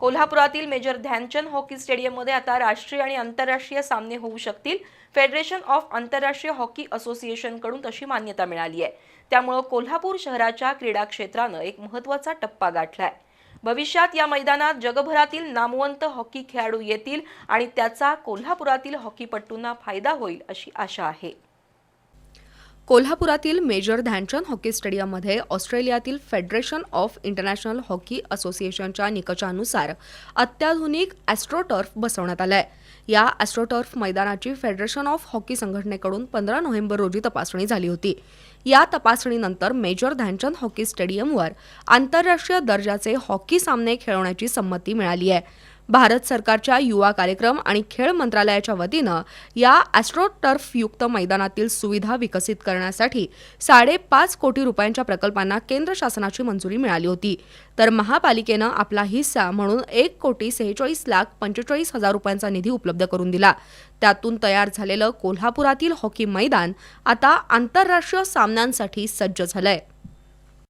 कोल्हापुरातील major Dhyan Chand hockey स्टेडियममध्ये आता राष्ट्रीय आणि आंतरराष्ट्रीय सामने होऊ शकतील. फेडरेशन ऑफ आंतरराष्ट्रीय हॉकी असोसिएशनकडून तशी मान्यता मिळाली आहे. त्यामुळं कोल्हापूर शहराच्या क्रीडा क्षेत्रानं एक महत्त्वाचा टप्पा गाठलाय. भविष्यात या मैदानात जगभरातील नामवंत हॉकी खेळाडू येतील आणि त्याचा कोल्हापुरातील हॉकीपटूंना फायदा होईल अशी आशा आहे. कोल्हापुरातील मेजर ध्यानचंद हॉकी स्टेडियममध्ये ऑस्ट्रेलियातील फेडरेशन ऑफ इंटरनॅशनल हॉकी असोसिएशनच्या निकषानुसार अत्याधुनिक ॲस्ट्रोटर्फ बसवण्यात आलं आहे या ॲस्ट्रोटर्फ मैदानाची फेडरेशन ऑफ हॉकी संघटनेकडून पंधरा नोव्हेंबर रोजी तपासणी झाली होती. या तपासणीनंतर मेजर ध्यानचंद हॉकी स्टेडियमवर आंतरराष्ट्रीय दर्जाचे हॉकी सामने खेळवण्याची संमती मिळाली आहे. भारत सरकारच्या युवा कार्यक्रम आणि खेळ मंत्रालयाच्या वतीनं या ॲस्ट्रोटर्फयुक्त मैदानातील सुविधा विकसित करण्यासाठी साडेपाच कोटी रुपयांच्या प्रकल्पांना केंद्र शासनाची मंजुरी मिळाली होती. तर महापालिकेनं आपला हिस्सा म्हणून एक कोटी सेहेचाळीस लाख पंचेचाळीस हजार रुपयांचा निधी उपलब्ध करून दिला. त्यातून तयार झालेलं कोल्हापुरातील हॉकी मैदान आता आंतरराष्ट्रीय सामन्यांसाठी सज्ज झालंय.